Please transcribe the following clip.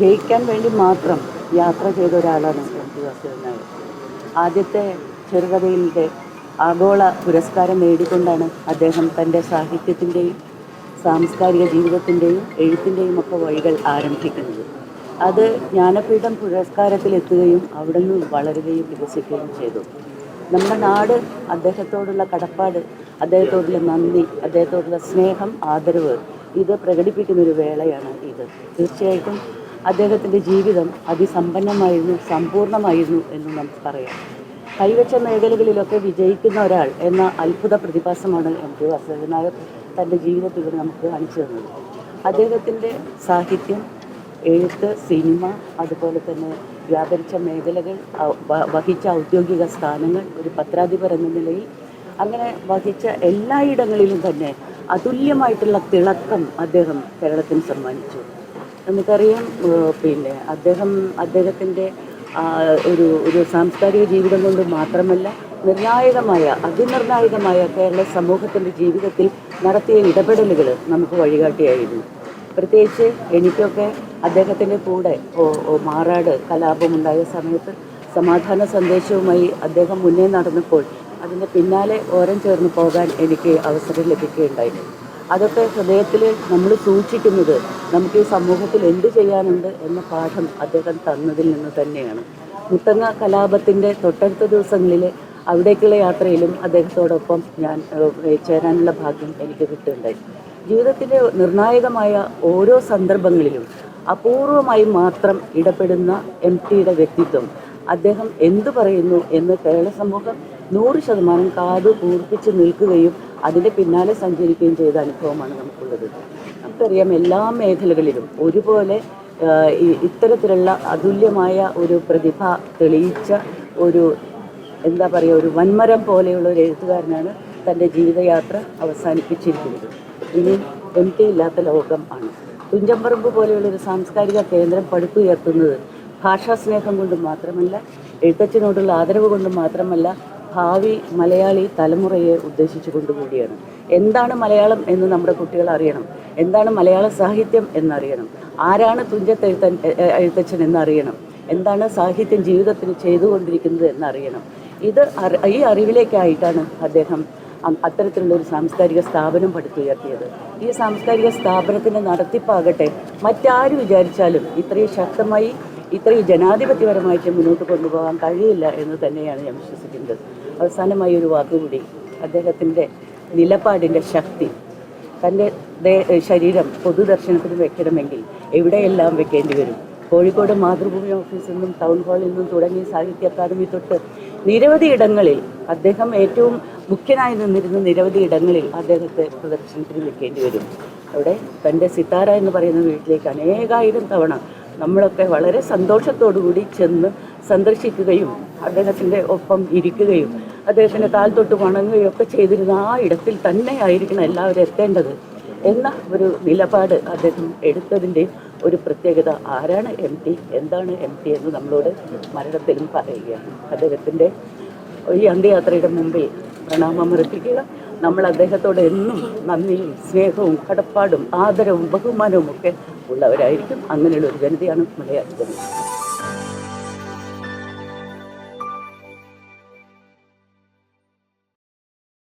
ജയിക്കാൻ വേണ്ടി മാത്രം യാത്ര ചെയ്ത ഒരാളാണ് ആദ്യത്തെ ചെറുകഥയിലെ ആഗോള പുരസ്കാരം നേടിക്കൊണ്ടാണ് അദ്ദേഹം തന്റെ സാഹിത്യത്തിന്റെയും സാംസ്കാരിക ജീവിതത്തിന്റെയും എഴുത്തിന്റെയും ഒക്കെ വഴികൾ ആരംഭിക്കുന്നത്. അത് ജ്ഞാനപീഠം പുരസ്കാരത്തിലെത്തുകയും അവിടെ നിന്ന് വളരുകയും വികസിക്കുകയും ചെയ്തു. നമ്മുടെ നാട് അദ്ദേഹത്തോടുള്ള കടപ്പാട് അദ്ദേഹത്തോടുള്ള നന്ദി അദ്ദേഹത്തോടുള്ള സ്നേഹം ആദരവ് ഇത് പ്രകടിപ്പിക്കുന്ന ഒരു വേളയാണ് ഇത്. തീർച്ചയായിട്ടും അദ്ദേഹത്തിന്റെ ജീവിതം അതിസമ്പന്നമായിരുന്നു സമ്പൂർണമായിരുന്നു എന്ന് നമുക്ക് പറയാം. കൈവച്ച മേഖലകളിലൊക്കെ വിജയിക്കുന്ന ഒരാൾ എന്ന അത്ഭുത പ്രതിഭാസമാണ് എം ടി വാസുദേവൻ നായർ തന്റെ ജീവിതത്തിലൂടെ നമുക്ക് കാണിച്ചു തന്നത്. അദ്ദേഹത്തിന്റെ സാഹിത്യം എഴുത്ത് സിനിമ അതുപോലെ തന്നെ വ്യാപരിച്ച മേഖലകൾ വഹിച്ച ഔദ്യോഗിക സ്ഥാനങ്ങൾ ഒരു പത്രാധിപർ എന്ന നിലയിൽ അങ്ങനെ വഹിച്ച എല്ലായിടങ്ങളിലും തന്നെ അതുല്യമായിട്ടുള്ള തിളക്കം അദ്ദേഹം കേരളത്തിന് സമ്മാനിച്ചു. നമുക്കറിയാം പിന്നെ അദ്ദേഹം അദ്ദേഹത്തിന്റെ ഒരു ഒരു സാംസ്കാരിക ജീവിതം കൊണ്ട് മാത്രമല്ല നിർണായകമായ അതിനിർണായകമായ കേരള സമൂഹത്തിന്റെ ജീവിതത്തിൽ നടത്തിയ ഇടപെടലുകൾ നമുക്ക് വഴികാട്ടിയായിരുന്നു. പ്രത്യേകിച്ച് എനിക്കൊക്കെ അദ്ദേഹത്തിന്റെ കൂടെ മാറാട് കലാപമുണ്ടായ സമയത്ത് സമാധാന സന്ദേശവുമായി അദ്ദേഹം മുന്നേ നടന്നപ്പോൾ അതിന്റെ പിന്നാലെ ഓരം ചേർന്ന് പോകാൻ എനിക്ക് അവസരം ലഭിക്കുകയുണ്ടായി. അതൊക്കെ ഹൃദയത്തിൽ നമ്മൾ സൂക്ഷിക്കുന്നത് നമുക്ക് ഈ സമൂഹത്തിൽ എന്ത് ചെയ്യാനുണ്ട് എന്ന പാഠം അദ്ദേഹം തന്നതിൽ നിന്ന് തന്നെയാണ്. മുത്തങ്ങ കലാപത്തിന്റെ തൊട്ടടുത്ത ദിവസങ്ങളിൽ അവിടേക്കുള്ള യാത്രയിലും അദ്ദേഹത്തോടൊപ്പം ഞാൻ ചേരാനുള്ള ഭാഗ്യം എനിക്ക് കിട്ടുകയുണ്ടായി. ജീവിതത്തിലെ നിർണായകമായ ഓരോ സന്ദർഭങ്ങളിലും അപൂർവമായി മാത്രം ഇടപെടുന്ന എം ടിയുടെ വ്യക്തിത്വം അദ്ദേഹം എന്തു പറയുന്നു എന്ന് കേരള സമൂഹം നൂറ് ശതമാനം കാതു കൂർപ്പിച്ച് നിൽക്കുകയും അതിന്റെ പിന്നാലെ സഞ്ചരിക്കുകയും ചെയ്ത അനുഭവമാണ് നമുക്കുള്ളത്. നമുക്കറിയാം എല്ലാ മേഖലകളിലും ഒരുപോലെ ഇത്തരത്തിലുള്ള അതുല്യമായ ഒരു പ്രതിഭ തെളിയിച്ച ഒരു എന്താ പറയുക ഒരു വൻമരം പോലെയുള്ള ഒരു എഴുത്തുകാരനാണ് തന്റെ ജീവിതയാത്ര അവസാനിപ്പിച്ചിരിക്കുന്നത്. ഇനി എം ടി ഇല്ലാത്ത ലോകം ആണ്. തുഞ്ചമ്പറമ്പ് പോലെയുള്ള ഒരു സാംസ്കാരിക കേന്ദ്രം പടുത്തുയർത്തുന്നത് ഭാഷാ സ്നേഹം കൊണ്ട് മാത്രമല്ല എഴുത്തച്ഛനോടുള്ള ആദരവ് കൊണ്ട് മാത്രമല്ല ഭാവി മലയാളി തലമുറയെ ഉദ്ദേശിച്ചു കൊണ്ടുകൂടിയാണ് എന്താണ് മലയാളം എന്ന് നമ്മുടെ കുട്ടികൾ അറിയണം. എന്താണ് മലയാള സാഹിത്യം എന്നറിയണം. ആരാണ് തുഞ്ചത്ത് എഴുത്തൻ എ- എ- എഴുത്തച്ഛൻ എന്നറിയണം. എന്താണ് സാഹിത്യം ജീവിതത്തിന് ചെയ്തുകൊണ്ടിരിക്കുന്നത് എന്നറിയണം. ഇത് ഈ അറിവിലേക്കായിട്ടാണ് അദ്ദേഹം അത്തരത്തിലുള്ള ഒരു സാംസ്കാരിക സ്ഥാപനം പടുത്തുയർത്തിയത്. ഈ സാംസ്കാരിക സ്ഥാപനത്തിന്റെ നടത്തിപ്പാകട്ടെ മറ്റാരും വിചാരിച്ചാലും ഇത്രയും ശക്തമായി ഇത്രയും ജനാധിപത്യപരമായിട്ട് മുന്നോട്ട് കൊണ്ടുപോകാൻ കഴിയില്ല എന്ന് തന്നെയാണ് ഞാൻ വിശ്വസിക്കുന്നത്. അവസാനമായി ഒരു വാക്കുകൂടി. അദ്ദേഹത്തിന്റെ നിലപാടിന്റെ ശക്തി തന്റെ ശരീരം പൊതുദർശനത്തിന് വെക്കണമെങ്കിൽ എവിടെയെല്ലാം വെക്കേണ്ടി വരും? കോഴിക്കോട് മാതൃഭൂമി ഓഫീസിൽ നിന്നും ടൗൺ ഹാളിൽ നിന്നും തുടങ്ങി സാഹിത്യ അക്കാദമി തൊട്ട് നിരവധി ഇടങ്ങളിൽ അദ്ദേഹം ഏറ്റവും മുഖ്യനായി നിന്നിരുന്ന നിരവധി ഇടങ്ങളിൽ അദ്ദേഹത്തെ പ്രദർശനത്തിന് വെക്കേണ്ടി വരും. അവിടെ തന്റെ സിത്താര എന്ന് പറയുന്ന വീട്ടിലേക്ക് അനേകായിരം തവണ നമ്മളൊക്കെ വളരെ കൂടി ചെന്ന് സന്ദർശിക്കുകയും അദ്ദേഹത്തിന്റെ ഒപ്പം ഇരിക്കുകയും അദ്ദേഹത്തിന്റെ കാൽ തൊട്ട് വണങ്ങുകയും ഒക്കെ ചെയ്തിരുന്ന ആ ഇടത്തിൽ തന്നെ ആയിരിക്കണം എല്ലാവരും എത്തേണ്ടത് എന്ന ഒരു നിലപാട് അദ്ദേഹം എടുത്തതിന്റെ ഒരു പ്രത്യേകത ആരാണ് എം ടി? എന്താണ് എം ടി എന്ന് നമ്മളോട് മരണത്തിലും പറയുകയാണ്. അദ്ദേഹത്തിന്റെ ഈ അന്ത്യയാത്രയുടെ മുമ്പിൽ പ്രണാമമർപ്പിക്കുക നമ്മൾ അദ്ദേഹത്തോട് എന്നും നന്ദിയും സ്നേഹവും കടപ്പാടും ആദരവും ബഹുമാനവും ഒക്കെ ഉള്ളവരായിരിക്കും. അങ്ങനെയുള്ള ഒരു ജനതയാണ് മലയാളി ജനത.